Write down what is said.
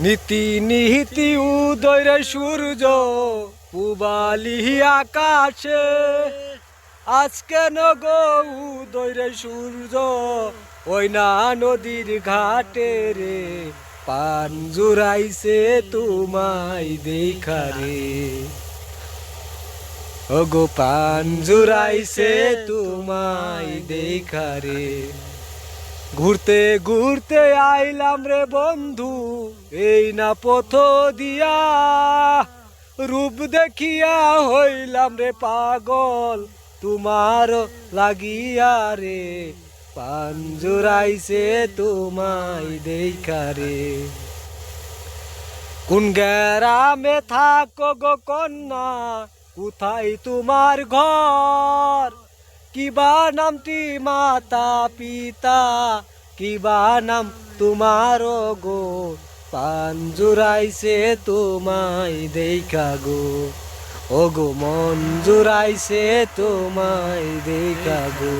নীতি নিহিতি উদয় সূর্য, পুবালি আকাশে। আজকে নগো উদয় সূর্য, ওই না নদীর ঘাটে রে। পান জুড়াইছে তোমায় দেখা রে। ওগো, পান জুড়াইছে তোমায় দেখা রে। ঘুরতে ঘুরতে আইলাম রে বন্ধু, এই না পথ দিয়া। রূপ দেখিয়া হইলাম রে পাগল, তোমার লাগিয়া রে। পান জুড়াইছে তোমায় দেখা রে। কোন গ্রামে থাকো গো কন্যা, কোথায় তোমার ঘর? কিবা নামটি মাতা পিতা, কিবা নাম তোমার গো। পান জুড়াইছে তোমায় দেখা গো। ও গো, মন জুড়াইছে তোমায় দেখা গো।